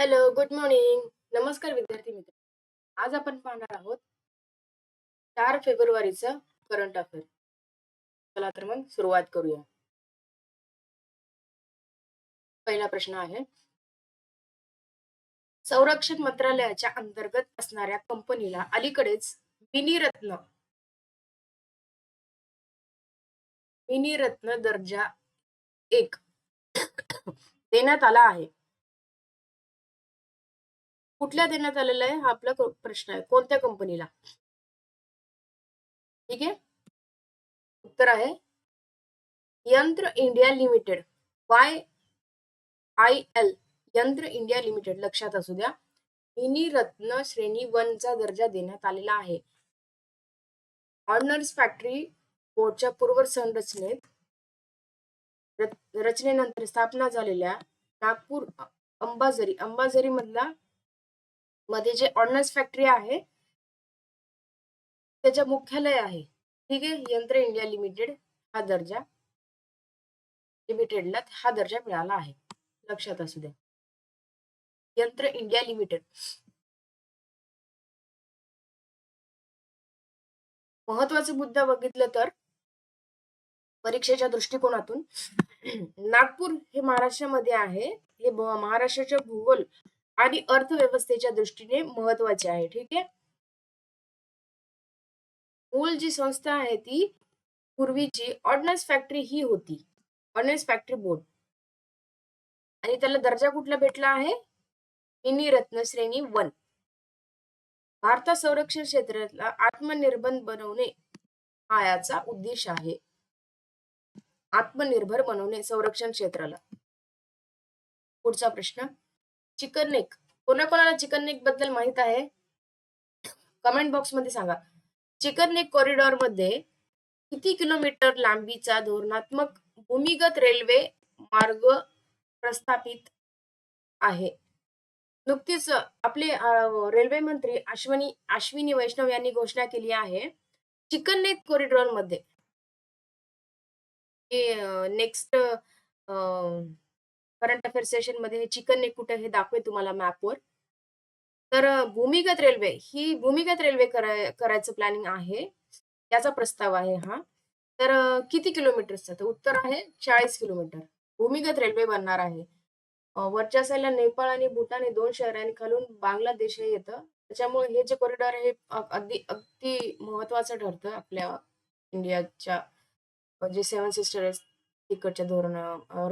Hello, good morning. नमस्कार विद्यार्थी मित्र. आज आपण पाहणार आहोत चार फेब्रुवारीचं करंट अफेअर. चला तर मग सुरुवात करूया. पहिला प्रश्न आहे. संरक्षण मंत्रालयाच्या अंतर्गत असणाऱ्या कंपनीला अलीकडेच मिनीरत्न मिनीरत्न दर्जा एक देण्यात आला आहे. कुठल्या देण्यात आलेला आहे? हा आपला प्रश्न आहे. कोणत्या कंपनीला? ठीक आहे? उत्तर आहे Yantra India limited. Y I L Yantra India limited. लक्षात असू द्या. मिनी रत्न श्रेणी वन चा दर्जा देण्यात आलेला आहे. ऑर्डनर्स फॅक्टरी बोर्डच्या पूर्व संरचनेत रचनेनंतर स्थापना झालेल्या नागपूर अंबाझरी अंबाझरी मधला मध्ये जे ऑर्डनन्स फॅक्टरी आहे त्याच्या मुख्यालय आहे ठीक आहे? यंत्र इंडिया लिमिटेड हा दर्जा लिमिटेडला हा दर्जा मिळाला आहे. लक्षात असू द्या यंत्र इंडिया लिमिटेड. महत्त्वाचा मुद्दा बघितलं तर परीक्षेच्या दृष्टिकोनातून नागपूर हे महाराष्ट्रामध्ये आहे. हे महाराष्ट्राच्या भूगोल आणि अर्थव्यवस्थेच्या दृष्टीने महत्त्वाचे आहे ठीक आहे? मूल जी संस्था आहे ती पूर्वीची ऑर्डनन्स फॅक्टरी ही होती ऑर्डनन्स फॅक्टरी बोर्ड आणि त्याला दर्जा कुठला भेटला आहे? मिनी रत्न श्रेणी वन. भारतात संरक्षण क्षेत्रातला आत्मनिर्भर बनवणे हा याचा उद्देश आहे. आत्मनिर्भर बनवणे संरक्षण क्षेत्राला. पुढचा प्रश्न. चिकन नेक कोणाकोणाला चिकन नेकबद्दल माहीत आहे? कमेंट बॉक्समध्ये सांगा. चिकन नेक कॉरिडॉरमध्ये किती किलोमीटर लांबीचा धोरणात्मक भूमिगत रेल्वे मार्ग प्रस्थापित आहे? नुकतीच आपले रेल्वे मंत्री अश्विनी अश्विनी वैष्णव यांनी घोषणा केली आहे. चिकन नेक कॉरिडॉरमध्ये नेक्स्ट करंट अफेअर सेशनमध्ये हे चिकन ने कुठे हे दाखवे तुम्हाला मॅपवर. तर भूमिगत रेल्वे ही भूमिगत रेल्वे करायचं प्लॅनिंग आहे. याचा प्रस्ताव आहे हा. तर किती किलोमीटरचा तर उत्तर आहे चाळीस किलोमीटर. भूमिगत रेल्वे बनणार आहे. वरच्या साईडला नेपाळ आणि भूटान हे दोन शहर आणि खालून बांगलादेश हे येतं. त्याच्यामुळे हे जे कॉरिडॉर हे अगदी अगदी महत्वाचं ठरतं आपल्या इंडियाच्या जे सेवन सिस्टर तिकडच्या धोरण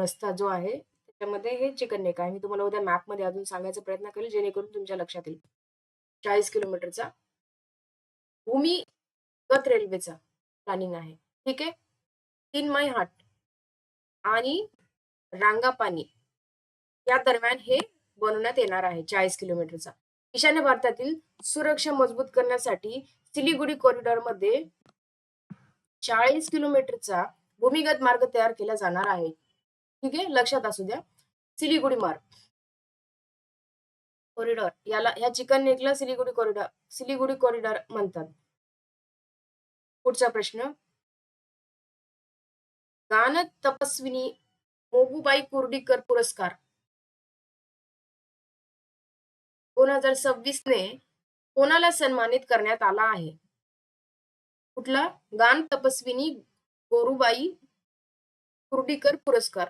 रस्ता जो आहे त्यामध्ये हे चिकन नेक आहे. मी तुम्हाला उद्या मॅपमध्ये अजून सांगायचा प्रयत्न करेल जेणेकरून तुमच्या लक्षात येईल. चाळीस किलोमीटरचा भूमिगत रेल्वेचा प्लॅनिंग आहे. ठीक आहे? तीन माय हाट आणि रांगापानी या दरम्यान हे बनवण्यात येणार आहे चाळीस किलोमीटरचा. ईशान्य भारतातील सुरक्षा मजबूत करण्यासाठी सिलिगुडी कॉरिडॉरमध्ये चाळीस किलोमीटरचा भूमिगत मार्ग तयार केला जाणार आहे. ठीक आहे? लक्षात असू द्या. सिलिगुडी मार्ग कॉरिडॉर. याला ह्या चिकन नेकला सिलिगुडी कॉरिडॉर सिलिगुडी कॉरिडॉर म्हणतात. पुढचा प्रश्न. गान तपस्विनी मोगूबाई कुर्डीकर पुरस्कार. दोन हजार सव्वीस ने कोणाला सन्मानित करण्यात आला आहे? कुठला? गान तपस्विनी गोरुबाई कुर्डीकर पुरस्कार.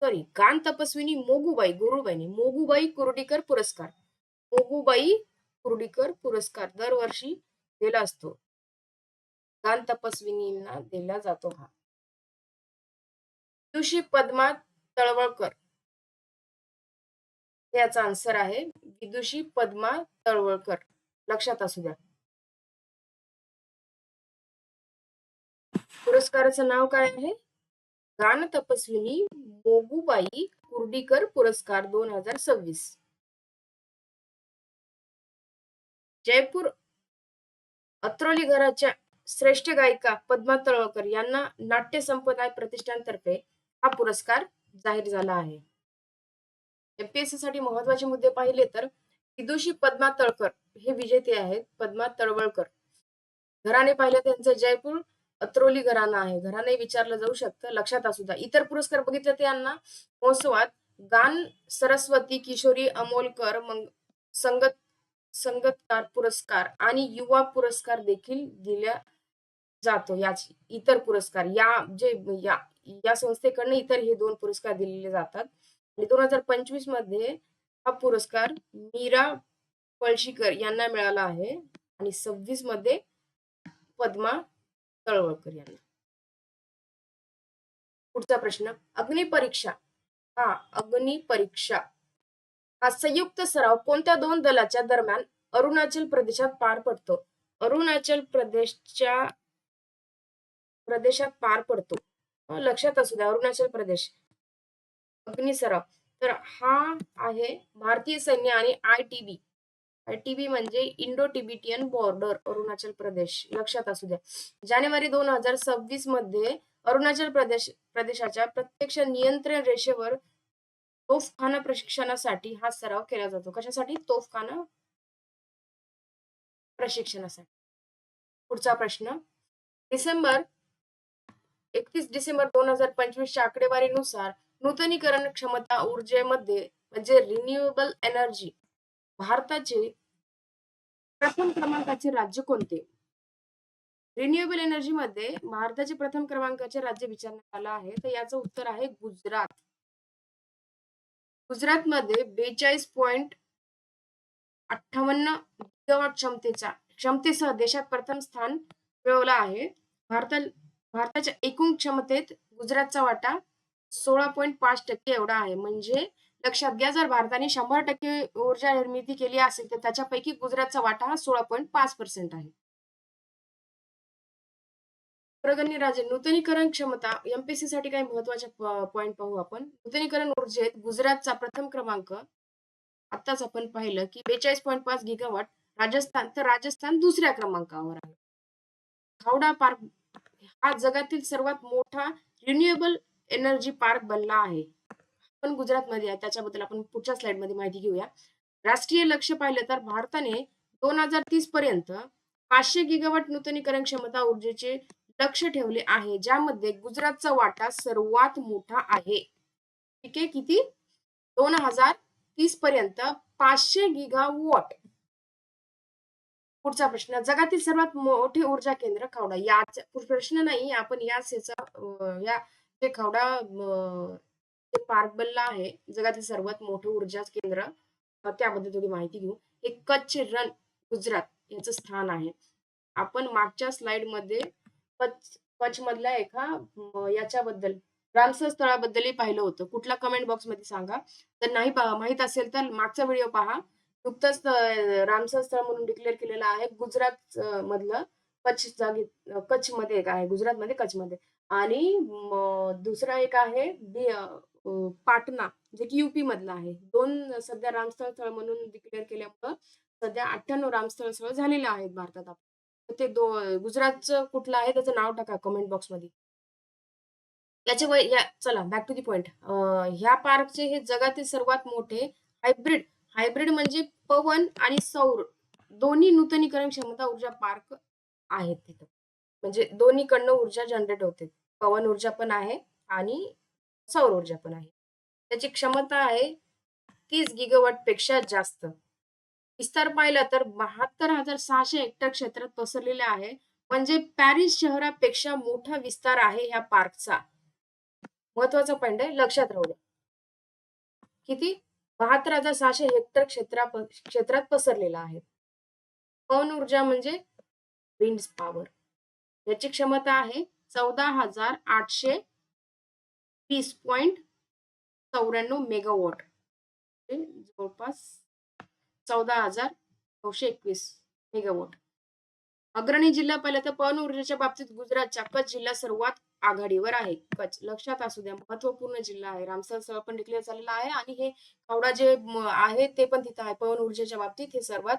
सॉरी गान तपस्विनी मोगूबाई गुरुबाईनी मोगूबाई कुर्डीकर पुरस्कार. मोगूबाई कुर्डीकर पुरस्कार दरवर्षी दिला असतो. गान तपस्विनींना दिला जातो हा. विदुषी पद्मा तळवळकर. याचा आन्सर आहे विदुषी पद्मा तळवळकर. लक्षात असू द्या. पुरस्काराचं नाव काय आहे? गान तपस्विनी मोगूबाई कुर्डीकर पुरस्कार दोन हजार सव्वीस. जयपूर अत्रोली घराच्या श्रेष्ठ गायिका पद्मा तळवकर यांना नाट्य संपदा प्रतिष्ठानतर्फे हा पुरस्कार जाहीर झाला आहे. एमपीएससी साठी महत्त्वाचे मुद्दे पाहिले तर विदुषी पद्मा तळकर हे विजेते आहेत. पद्मा तळवळकर. घराने पाहिलं त्यांचं जयपूर अत्रोली घराणा आहे. घराने विचारलं जाऊ शकतं. लक्षात असू द्या. इतर पुरस्कार बघितले ते यांना? महोत्सवात गान सरस्वती किशोरी अमोलकर मंग संगत संगतकार पुरस्कार आणि युवा पुरस्कार देखील दिला जातो. याची इतर पुरस्कार या जे या या संस्थेकडनं इतर हे दोन पुरस्कार दिलेले जातात. आणि 2025 मध्ये हा पुरस्कार मीरा पळशीकर यांना मिळाला आहे. आणि 26 मध्ये पद्मा तळवळकर यांना. पुढचा प्रश्न अग्निपरीक्षा हा अग्निपरीक्षा हा संयुक्त सराव कोणत्या दोन दलाच्या दरम्यान अरुणाचल प्रदेशात पार पडतो? अरुणाचल प्रदेशच्या प्रदेशात पार पडतो. हो, लक्षात असू द्या अरुणाचल प्रदेश अग्नि सराव तर हा आहे भारतीय सैन्य आणि आय टी बी टीबी म्हणजे Indo Tibetan border Arunachal Pradesh. लक्षात असू द्या. जानेवारी दोन हजार सव्वीसमध्ये अरुणाचल प्रदेश प्रदेशाच्या प्रत्यक्ष नियंत्रण रेषेवर तोफखाना प्रशिक्षणासाठी हा सराव केला जातो. कशासाठी? तोफखाना प्रशिक्षणासाठी. पुढचा प्रश्न. डिसेंबर एकतीस डिसेंबर दोन हजार पंचवीसच्या आकडेवारीनुसार नूतनीकरण क्षमता ऊर्जेमध्ये म्हणजे रिन्युएबल एनर्जी भारताचे प्रथम क्रमांकाचे राज्य कोणते? रिन्युएबल एनर्जी मध्ये भारताचे प्रथम क्रमांकाचे राज्य विचारण्यात आलं आहे. तर याचं उत्तर आहे गुजरात. गुजरातमध्ये बेचाळीस पॉइंट अठ्ठावन्न गिगावॉट क्षमतेचा क्षमतेसह देशात प्रथम स्थान मिळवलं आहे. भारता भारताच्या एकूण क्षमतेत गुजरातचा वाटा सोळा पॉईंट पाच टक्के एवढा आहे. म्हणजे लक्षात घ्या जर भारताने शंभर टक्के ऊर्जा निर्मिती केली असेल तर त्याच्यापैकी गुजरातचा वाटा हा सोळा पॉईंट पाच पर्सेंट आहे. अग्रगण्य राज्य नूतनीकरण क्षमता एमपीसी साठी काही महत्त्वाचे पॉईंट पाहू आपण. नूतनीकरण ऊर्जेत गुजरातचा प्रथम क्रमांक आताच आपण पाहिलं की बेचाळीस पॉईंट पाच गिगावाट राजस्थान तर राजस्थान दुसऱ्या क्रमांकावर आहे. हावडा पार्क हा जगातील सर्वात मोठा रिन्युएबल एनर्जी पार्क बनला आहे. पण गुजरातमध्ये आहे. त्याच्याबद्दल आपण पुढच्या स्लाइडमध्ये माहिती घेऊया. राष्ट्रीय लक्ष पाहिलं तर भारताने दोन हजार तीस पर्यंत पाचशे गिगावट नूतनीकरण क्षमता ऊर्जेचे लक्ष ठेवले आहे ज्यामध्ये गुजरातचा वाटा सर्वात मोठा आहे. ठीक आहे? किती? दोन हजार तीस पर्यंत पाचशे गिगावॉट. पुढचा प्रश्न जगातील सर्वात मोठे ऊर्जा केंद्र खावडा. याचा प्रश्न नाही आपण याच याचा या जे खावडा पार्क बनला आहे जगातील सर्वात मोठं ऊर्जा केंद्र त्याबद्दल थोडी माहिती घेऊ. एक कच्छ रन गुजरात याचं स्थान आहे. आपण मागच्या स्लाइडमध्ये कच्छ कच्छ मधल्या एका याच्याबद्दल रामसर स्थळाबद्दलही पाहिलं होतं. कुठला कमेंट बॉक्समध्ये सांगा? तर नाही माहीत असेल तर मागचा व्हिडिओ पहा. नुकतंच रामसर स्थळ म्हणून डिक्लेअर केलेलं आहे. गुजरात मधलं कच्छ जागी कच्छमध्ये एक आहे. गुजरात मध्ये कच्छमध्ये. आणि दुसरा एक आहे पाटणा जे की युपी मधला आहे. दोन सध्या रामस्थळ स्थळ म्हणून डिक्लेअर केल्यामुळं सध्या अठ्ठ्याण्णव रामस्थळ स्थळ झालेले आहेत भारतात ते दो गुजरातचं कुठलं आहे? त्याचं नाव टाका कमेंट बॉक्समध्ये. याचे वय या चला बॅक टू दी पॉइंट ह्या पार्कचे हे जगातील सर्वात मोठे हायब्रिड हायब्रिड म्हणजे पवन आणि सौर. दोन्ही नूतनीकरण क्षमता ऊर्जा पार्क आहेत तिथं. म्हणजे दोन्हीकडनं ऊर्जा जनरेट होते. पवन ऊर्जा पण आहे आणि सौर ऊर्जा पण आहे. त्याची क्षमता आहे तीस गिगवटपेक्षा जास्त. विस्तार पाहिला तर बहात्तर हजार सहाशे हेक्टर क्षेत्रात पसरलेले आहे. म्हणजे पॅरिस शहरापेक्षा मोठा विस्तार आहे ह्या पार्कचा. महत्त्वाचा पॉइंट आहे लक्षात राहू द्या. किती? बहात्तर हजार सहाशे हेक्टर क्षेत्रा क्षेत्रात पसरलेला आहे. पवन ऊर्जा म्हणजे विंड पॉवर याची क्षमता आहे चौदा हजार आठशे वीस पॉईंट चौऱ्याण्णव मेगावॉट. म्हणजे जवळपास चौदा हजार नऊशे एकवीस मेगावॉट. अग्रणी जिल्हा पाहिला तर पवन ऊर्जेच्या बाबतीत गुजरातच्या कच्छ जिल्हा सर्वात आघाडीवर आहे. कच्छ लक्षात असू द्या महत्त्वपूर्ण जिल्हा आहे. रामसर स्थळ पण डिक्लेअर झालेला आहे आणि हे कावडा जे आहे ते पण तिथं आहे. पवन ऊर्जेच्या बाबतीत हे सर्वात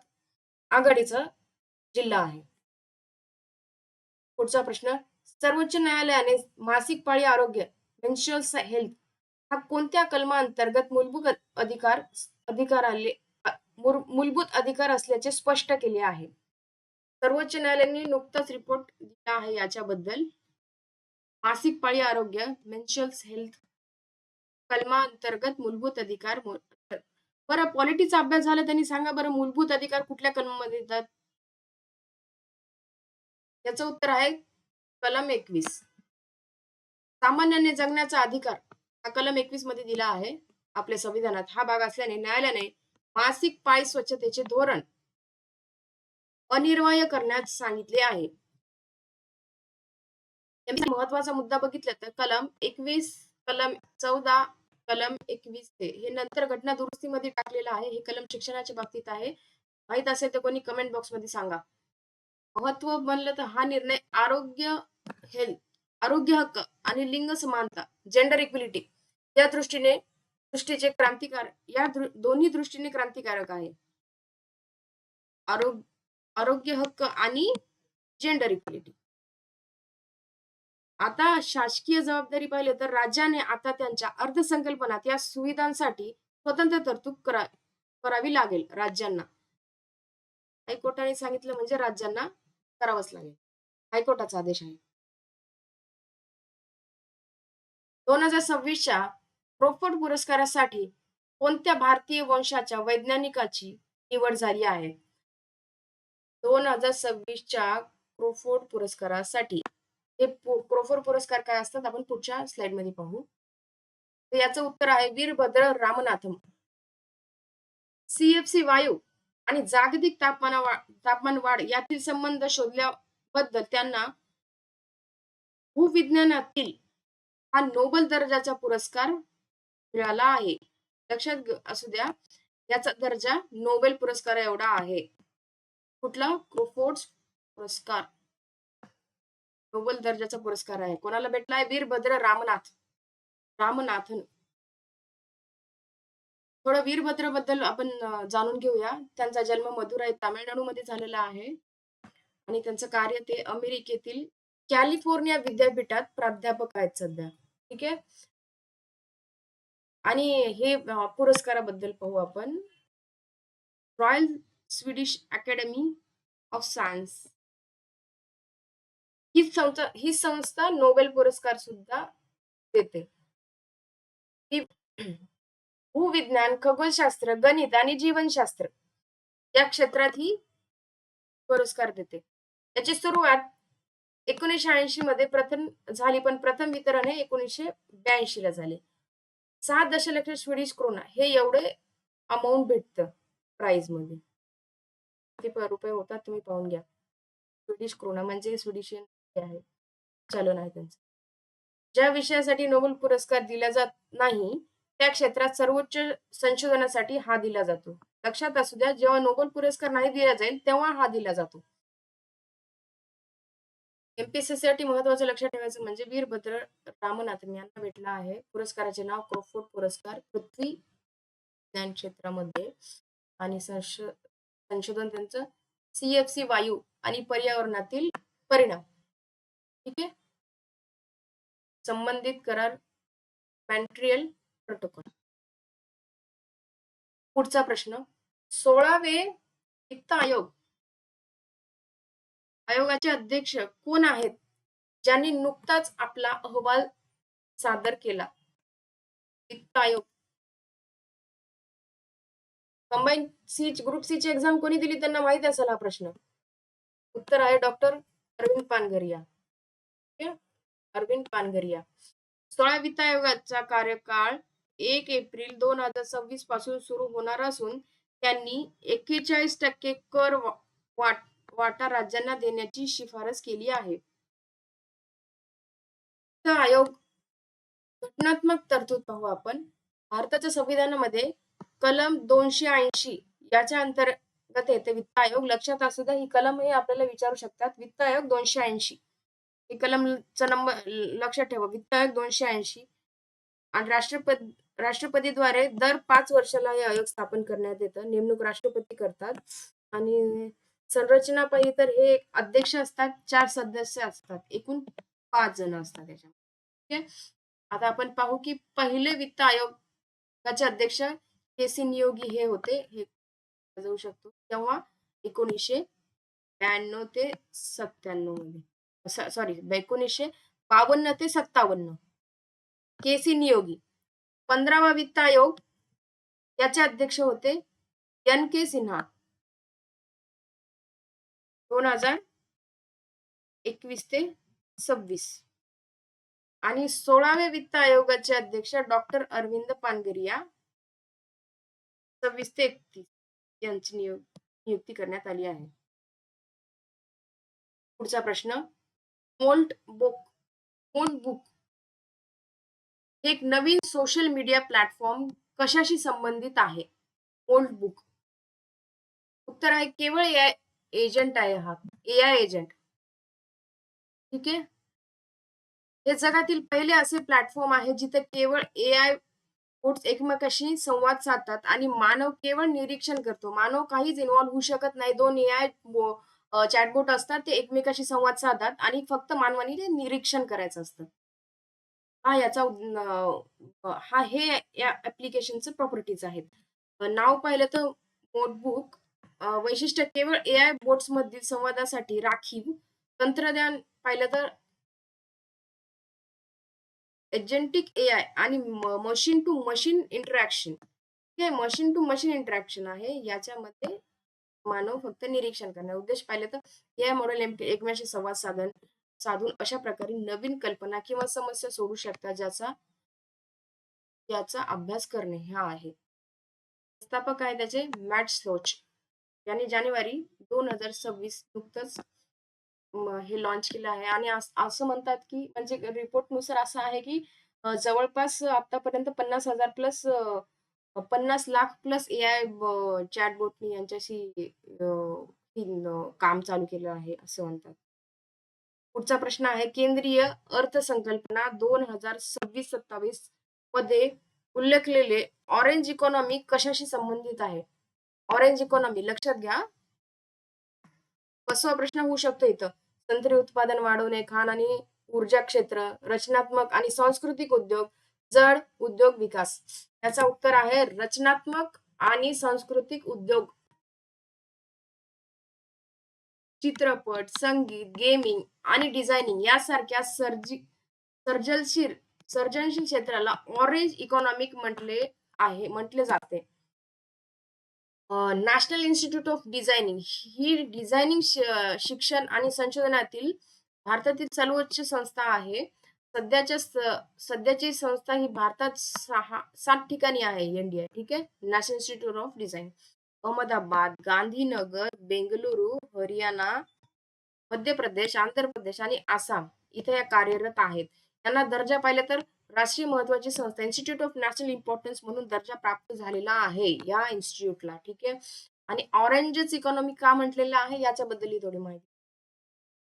आघाडीचा जिल्हा आहे. पुढचा प्रश्न सर्वोच्च न्यायालयाने मासिक पाळी आरोग्य मेन्शुअल हेल्थ हा कोणत्या कलमांतर्गत मूलभूत अधिकार अधिकाराले मूलभूत अधिकार असल्याचे स्पष्ट केले आहे सर्वोच्च न्यायालयाने नुकताच रिपोर्ट दिला आहे याच्याबद्दल मासिक पाळी आरोग्य मेन्शुअल हेल्थ कलमांतर्गत मूलभूत अधिकार बरं पॉलिटीचा अभ्यास झाला त्यांनी सांगा बरं मूलभूत अधिकार कुठल्या कलमामध्ये येतात याचं उत्तर आहे कलम एकवीस सामान्याने जगण्याचा अधिकार हा कलम एकवीसमध्ये दिला आहे. आपल्या संविधानात हा भाग असल्याने न्यायालयाने मासिक पाय स्वच्छतेचे धोरण अनिर्वाय करण्यास सांगितले आहे. महत्त्वाचा मुद्दा बघितला तर कलम एकवीस कलम चौदा कलम एकवीस हे हे नंतर घटना दुरुस्तीमध्ये टाकलेलं आहे. हे कलम शिक्षणाच्या बाबतीत आहे. माहीत असेल तर कोणी कमेंट बॉक्समध्ये सांगा. महत्त्व म्हणलं तर हा निर्णय आरोग्य हेल्थ आरोग्य हक्क आणि लिंग समानता जेंडर इक्विलिटी या दृष्टीने दृष्टीचे क्रांतिकार या दोन्ही दृष्टीने क्रांतिकारक आहे. आरोग्य आरोग्य हक्क आणि जेंडर इक्विलिटी आता शासकीय जबाबदारी पाहिले तर राज्याने आता त्यांच्या अर्थसंकल्पनात या सुविधांसाठी स्वतंत्र तरतूद करा करावी लागेल राज्यांना. हायकोर्टाने सांगितलं म्हणजे राज्यांना करावंच लागेल. हायकोर्टाचा आदेश आहे. दोन हजार सव्वीसच्या क्रोफोर्ड पुरस्कारासाठी कोणत्या भारतीय वंशाच्या वैज्ञानिकाची निवड झाली आहे? दोन हजार सव्वीसच्या क्रोफोर्ड पुरस्कारासाठी हे क्रोफोर्ड पुरस्कार काय असतात? आपण पुढच्या स्लाइडमध्ये पाहू. तर याचं उत्तर आहे वीरभद्र रामनाथम सीएफसी वायू आणि जागतिक तापमाना तापमान वाढ यातील संबंध शोधल्याबद्दल त्यांना भूविज्ञानातील हा नोबल दर्जाचा पुरस्कार मिळाला आहे. लक्षात असू द्या याचा दर्जा नोबेल पुरस्कार एवढा आहे. कुठला? क्रोफोर्ड्स पुरस्कार. नोबल दर्जाचा पुरस्कार आहे. कोणाला भेटलाय? वीरभद्र रामनाथ. रामनाथन. थोडं वीरभद्रबद्दल आपण जाणून घेऊया. त्यांचा जन्म मदुराई तामिळनाडू मध्ये झालेला आहे. आणि त्यांचं कार्य ते अमेरिकेतील कॅलिफोर्निया विद्यापीठात प्राध्यापक आहेत सध्या. ठीक आहे? आणि हे पुरस्काराबद्दल पाहू आपण. Royal Swedish academy of science. ही संस्था ही संस्था नोबेल पुरस्कार सुद्धा देते. भूविज्ञान खगोलशास्त्र गणित आणि जीवनशास्त्र या क्षेत्रात ही पुरस्कार देते. याची सुरुवात एकोणीसशे ऐंशी मध्ये प्रथम झाली पण प्रथम वितरण हे एकोणीसशे ब्याऐंशी ला झाले. सहा दशलक्ष स्वीडिश क्रोना हे एवढे अमाऊंट भेटत प्राइजमध्ये. किती रुपये होतात तुम्ही पाहून घ्या. स्वीडिश क्रोना म्हणजे स्वीडिशियन आहे. चलन आहे त्यांचं. ज्या विषयासाठी नोबेल पुरस्कार दिला जात नाही त्या क्षेत्रात सर्वोच्च संशोधनासाठी हा दिला जातो. लक्षात असू द्या जेव्हा नोबेल पुरस्कार नाही दिला जाईल तेव्हा हा दिला जातो. एमपीएससी साठी महत्वाचं लक्षात ठेवायचं म्हणजे वीरभद्र रामनाथन यांना भेटला आहे. पुरस्काराचे नाव क्रोफोर्ड पुरस्कार पृथ्वी विज्ञान क्षेत्रामध्ये आणि संशोधन त्यांचं सीएफसी वायू आणि पर्यावरणातील परिणाम. ठीक आहे? संबंधित करार मॅन्ट्रियल प्रोटोकॉल. पुढचा प्रश्न सोळावे वित्त आयोग आयोगाचे अध्यक्ष कोण आहेत? ज्यांनी नुकताच आपला अहवाल सादर केला. वित्त आयोग. कंबाईन सी ग्रुप सी ची एक्झाम कोणी दिली त्यांना माहीत असेल हा प्रश्न? उत्तर आहे डॉक्टर अरविंद पानगरिया अरविंद पानगरिया सोळा वित्त आयोगाचा कार्यकाळ एक एप्रिल दोन हजार सव्वीसपासून सुरू होणार असून त्यांनी एक्केचाळीस टक्के कर वाट वाटा राज्यांना देण्याची शिफारस केली आहे. वित्त आयोग घटनात्मक तरतूद पाहू आपण. भारताच्या संविधानामध्ये कलम दोनशे ऐंशी याच्या अंतर्गत येते वित्त आयोग लक्षात असू द्या ही कलम हे आपल्याला विचारू शकतात. वित्त आयोग दोनशे ऐंशी. हे कलमचा नंबर लक्षात ठेवा. वित्त आयोग दोनशे ऐंशी. आणि राष्ट्रपती राष्ट्रपतीद्वारे दर पाच वर्षाला हे आयोग स्थापन करण्यात येतं. नेमणूक राष्ट्रपती करतात. आणि संरचना पाहिली तर हे अध्यक्ष असतात चार सदस्य असतात एकूण पाच जण असतात त्याच्यामध्ये. ठीक आहे? आता आपण पाहू की पहिले वित्त आयोगाचे अध्यक्ष के सी नियोगी हे होते हे जाऊ शकतो. तेव्हा एकोणीसशे ब्याण्णव ते सत्त्याण्णवमध्ये. सॉरी एकोणीसशे बावन्न ते सत्तावन्न. K C Neogy. पंधरावा वित्त आयोग याचे अध्यक्ष होते एन के सिन्हा. दोन हजार एकवीस ते सव्वीस. आणि सोळाव्या वित्त आयोगाचे अध्यक्ष डॉक्टर अरविंद पानगरिया सव्वीस ते एकतीस यांची नियुक्ती करण्यात आली आहे. पुढचा प्रश्न मोल्ट बुक मोल्ट बुक हे एक नवीन सोशल मीडिया प्लॅटफॉर्म कशाशी संबंधित आहे? Moltbook. उत्तर आहे केवळ ए एजंट आहे हा. A I agent. ठीक आहे? हे जगातील पहिले असे प्लॅटफॉर्म आहे जिथे केवळ ए आय बोट्स एकमेकाशी संवाद साधतात आणि मानव केवळ निरीक्षण करतो. मानव काहीच इन्व्हॉल्व्ह होऊ शकत नाही. दोन ए आय चॅटबोट असतात ते एकमेकाशी संवाद साधतात आणि फक्त मानवाने ते निरीक्षण करायचं असतं. हा याचा हा हे या ऍप्लिकेशनचं प्रॉपर्टीज आहेत. नाव पाहिलं तर नोटबुक वैशिष्ट्य केवळ ए आय बोट्स मधील संवादासाठी राखीव तंत्रज्ञान पाहिलं तर एजंटिक ए आय आणि मशीन टू मशीन इंटरॅक्शन हे मशीन टू मशीन इंटरॅक्शन आहे. याच्यामध्ये मानव फक्त निरीक्षण करणे उद्देश पाहिले तर ए आय मॉडेल एकमेकांशी संवाद साधन साधून अशा प्रकारे नवीन कल्पना किंवा समस्या सोडू शकतात ज्याचा याचा अभ्यास करणे हा आहे. संस्थापक आहे त्याचे मॅट स्लोच. यांनी जानेवारी दोन हजार सव्वीस नुकतंच हे लॉन्च केलं आहे. आणि असं म्हणतात की म्हणजे रिपोर्टनुसार असं आहे की जवळपास आतापर्यंत पन्नास हजार प्लस पन्नास लाख प्लस ए आय चॅटबोटनी यांच्याशी काम चालू केलं आहे असं म्हणतात. पुढचा प्रश्न आहे केंद्रीय अर्थसंकल्पना दोन हजार सव्वीस सत्तावीसमध्ये उल्लेखलेले ऑरेंज इकॉनॉमी कशाशी संबंधित आहे? ऑरेंज इकॉनॉमी लक्षात घ्या. कसवा प्रश्न होऊ शकतो इथं. संत्री उत्पादन वाढवणे खाण आणि ऊर्जा क्षेत्र रचनात्मक आणि सांस्कृतिक उद्योग जड उद्योग विकास. याचा उत्तर आहे रचनात्मक आणि सांस्कृतिक उद्योग. चित्रपट संगीत गेमिंग आणि डिझायनिंग यासारख्या सर्जी सर्जनशील सर्जनशील क्षेत्राला ऑरेंज इकॉनॉमिक म्हटले आहे म्हटले जाते. National institute of designing. He designing शिक्षण आणि संशोधनातील भारतातील सर्वोच्च संस्था आहे. सध्याच्या सध्याची संस्था ही भारतात सहा सात ठिकाणी आहे इंडिया ठीक आहे? National institute of design Ahmedabad Gandhinagar Bengaluru Haryana Madhya Pradesh Andhra प्रदेश आणि आसाम इथे या कार्यरत आहेत. त्यांना दर्जा पाहिला तर राष्ट्रीय महत्वाची संस्था इन्स्टिट्यूट ऑफ नॅशनल इम्पॉर्टन्स म्हणून दर्जा प्राप्त झालेला आहे या इन्स्टिट्यूटला ठीक आहे? आणि ऑरेंजच इकॉनॉमी का म्हटलेला आहे? याच्याबद्दल थोडी माहिती.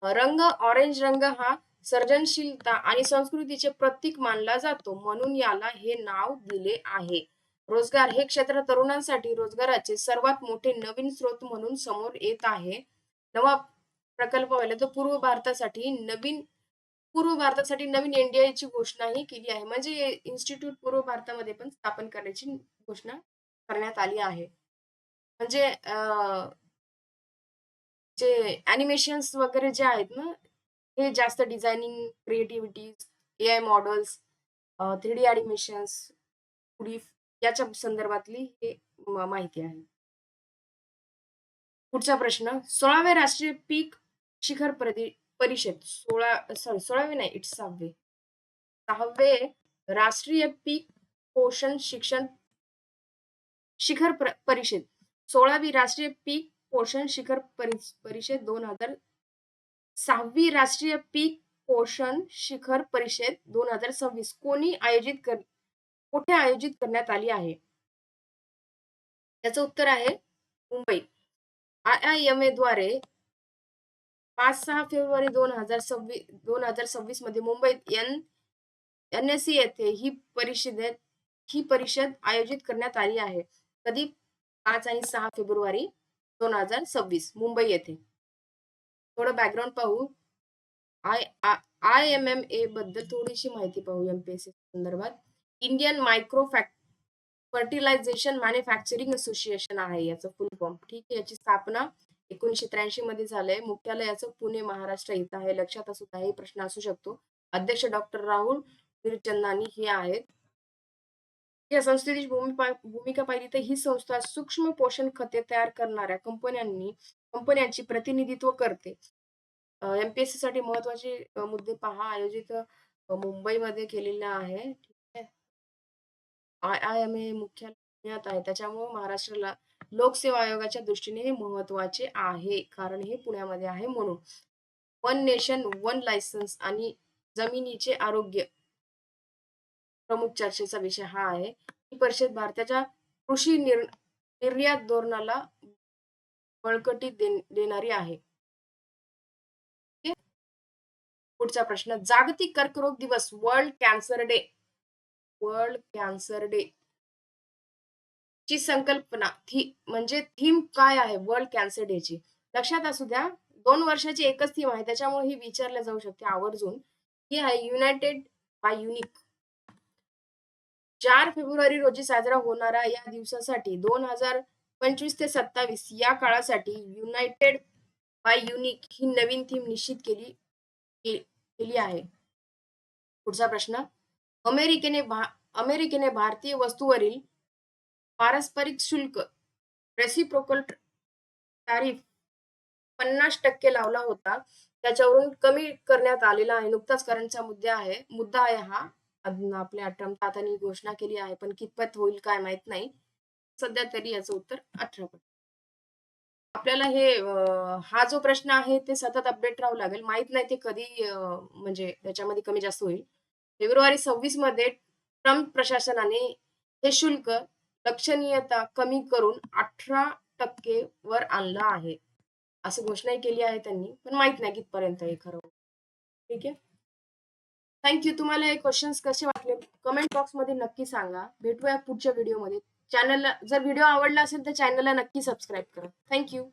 रंग ऑरेंज रंग हा सर्जनशीलता आणि संस्कृतीचे प्रतीक मानला जातो म्हणून याला हे नाव दिले आहे. रोजगार हे क्षेत्र तरुणांसाठी रोजगाराचे सर्वात मोठे नवीन स्रोत म्हणून समोर येत आहे. नवा प्रकल्प व्हायला तर पूर्व भारतासाठी नवीन पूर्व भारतासाठी नवीन एनडीआयची घोषणाही केली आहे. म्हणजे इन्स्टिट्यूट पूर्व भारतामध्ये पण स्थापन करण्याची घोषणा करण्यात आली आहे. म्हणजे जे अॅनिमेशन्स वगैरे जे आहेत ना हे जास्त designing creativity A I models three D animations याच्या संदर्भातली हे माहिती आहे. पुढचा प्रश्न सोळावे राष्ट्रीय पीक शिखर परिषद सोळा सॉरी सोळावी नाही इट्स सहावे. सहावे राष्ट्रीय पीक पोषण शिक्षण शिखर परिषद. सोळावी राष्ट्रीय पीक पोषण शिखर परिषद दोन हजार सहावी राष्ट्रीय पीक पोषण शिखर परिषद दोन हजार सव्वीस. कोणी आयोजित कर कुठे आयोजित करण्यात आली आहे? याचं उत्तर आहे Mumbai. I I M A द्वारे पाच सहा फेब्रुवारी दोन हजार सव्वीस दोन हजार सव्वीसमध्ये मुंबईत एन एन एस सी येथे ही परिषदेत ही परिषद आयोजित करण्यात आली आहे. कधी? पाच आणि सहा फेब्रुवारी दोन हजार सव्वीस मुंबई येथे. थोडं बॅकग्राऊंड पाहू. I I M M A बद्दल थोडीशी माहिती पाहू एमपीएससी संदर्भात. Indian micro fertilisation manufacturing association आहे याचं फुल फॉर्म ठीक आहे याची स्थापना एकोणीशे त्र्याऐंशी मध्ये झालंय मुख्यालयाचं पुणे महाराष्ट्र इथं आहे लक्षात असू काही प्रश्न असू शकतो अध्यक्ष डॉक्टर राहुल वीरचंदानी हे आहेत या संस्थेची भूमिका पाहिली तर ही संस्था सूक्ष्म पोषण खते तयार करणाऱ्या कंपन्यांनी कंपन्यांची प्रतिनिधित्व करते. एमपीएससी साठी महत्त्वाचे मुद्दे पहा आयोजित मुंबईमध्ये केलेला आहे. ठीक आहे. आय-आय-एम-ए मुख्यालय पुण्यात आहे. त्याच्यामुळे महाराष्ट्राला लोकसेवा आयोगाच्या दृष्टीने हे महत्त्वाचे आहे. कारण हे पुण्यामध्ये आहे म्हणून. वन नेशन वन लायसन्स आणि जमिनीचे आरोग्य प्रमुख चर्चेचा विषय हा आहे. ही परिषद भारताच्या कृषी निर्यात धोरणाला बळकटी दे देणारी आहे. पुढचा प्रश्न जागतिक कर्करोग दिवस world cancer day world cancer day ची संकल्पना थी म्हणजे थीम काय आहे? वर्ल्ड कॅन्सर डे ची. लक्षात असू द्या दोन वर्षाची एकच थीम आहे त्याच्यामुळे ही विचारल्या जाऊ शकते आवर्जून. ही आहे युनायटेड बाय युनिक चार फेब्रुवारी रोजी साजरा होणारा या दिवसासाठी दोन हजार पंचवीस ते सत्तावीस या काळासाठी युनायटेड बाय युनिक ही नवीन थीम निश्चित केली केली आहे. पुढचा प्रश्न. अमेरिकेने भा अमेरिकेने भारतीय वस्तूवरील पारस्परिक शुल्क रेसिप्रोकल टॅरिफ पन्नास टक्के लावला होता. त्याच्यावरून कमी करण्यात आलेला आहे. नुकताच करंटचा मुद्दा आहे. मुद्दा आहे हा. आपल्या ट्रम्प तातांनी घोषणा केली आहे पण कितपत होईल काय माहीत नाही. सध्या तरी याचं उत्तर अठरा आपल्याला हे हा जो प्रश्न आहे ते सतत अपडेट राहावं लागेल. माहीत नाही ते कधी म्हणजे त्याच्यामध्ये कमी जास्त होईल. फेब्रुवारी सव्वीसमध्ये ट्रम्प प्रशासनाने हे शुल्क लक्षणीयता कमी करून अठरा टक्के वर आणलं आहे. असं घोषणाही केली आहे त्यांनी पण माहीत नाही कितपर्यंत हे खरं ठीक आहे? थँक्यू तुम्हाला हे क्वेश्चन्स कसे वाटले? कमेंट बॉक्समध्ये नक्की सांगा. भेटूया पुढच्या व्हिडिओमध्ये चॅनलला जर व्हिडिओ आवडला असेल तर चॅनलला नक्की सबस्क्राईब करा. थँक्यू